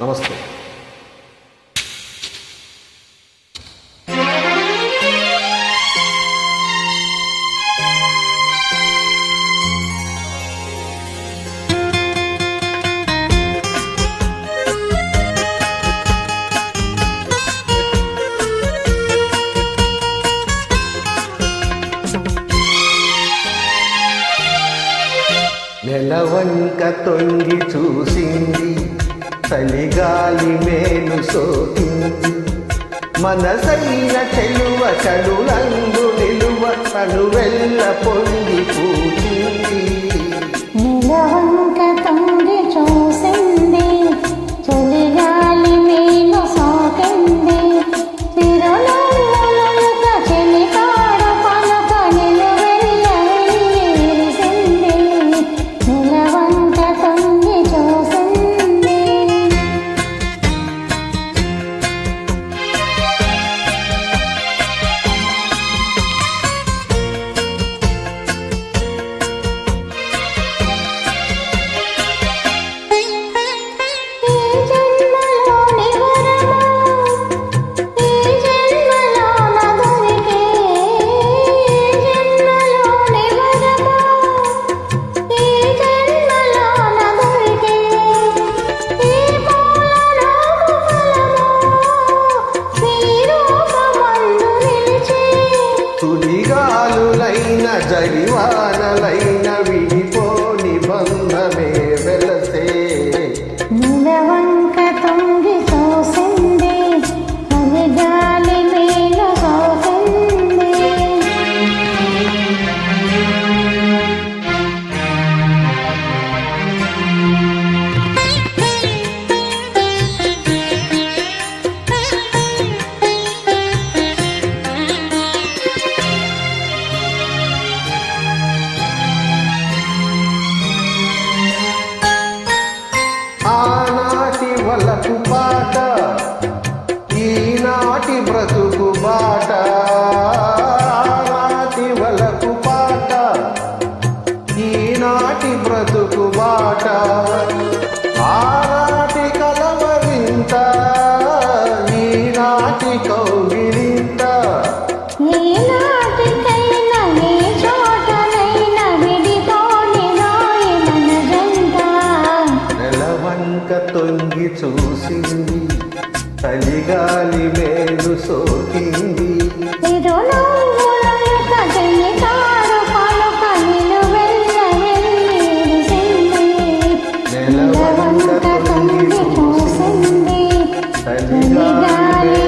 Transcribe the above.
నమస్తే. నెలవంక తొంగి చూసింది చలిగాలి మేలు సోకి. మనసైన చెలువ చలురంగు నిలువ తను వెళ్ళ పొంగి పూచింది சரிவானலை బ్రతుకు బాట ఈనాటి బ్రతుకు బాట నాటి వలకు పాట ఈనాటి బ్రతుకు బాట. తొంగి చూసింది. తలిగాలి మేలు సోకింది. నెలవంట తొంగి చూసింది. తలిగాలి